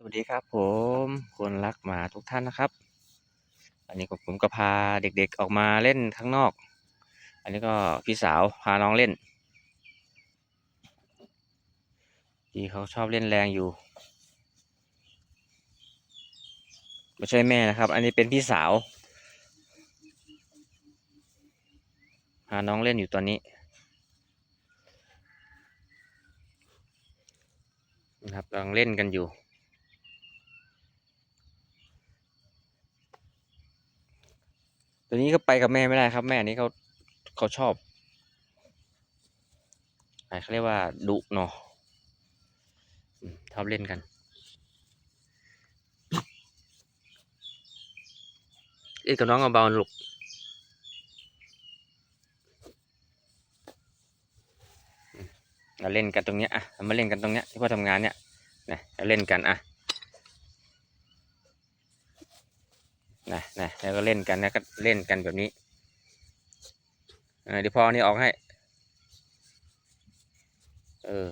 สวัสดีครับผมคนรักหมาทุกท่านนะครับ อันนี้ก็ผมก็พาเด็กๆออกมาเล่นข้างนอก อันนี้ก็พี่สาวพาน้องเล่นที่เขาชอบเล่นแรงอยู่ไม่ใช่แม่นะครับ อันนี้เป็นพี่สาวพาน้องเล่นอยู่ตอนนี้นะครับกำลังเล่นกันอยู่ ตัวนี้ก็ไปกับแม่ไม่ได้ครับ แม่นี้เขาเขาชอบอะไรเขาเรียกว่าดุเนาะอืมชอบเล่นกันเล่นกับน้องเบาๆลูกมเราเล่นกันตรงเนี้ยอะมาเล่นกันตรงเนี้ยที่พ่อทำงานเนี่ยนะเราเล่นกันอะ นะนะแล้วก็เล่นกันแล้วก็เล่นกันแบบนี้เดี๋ยวพอเนี่ออกให้ เออ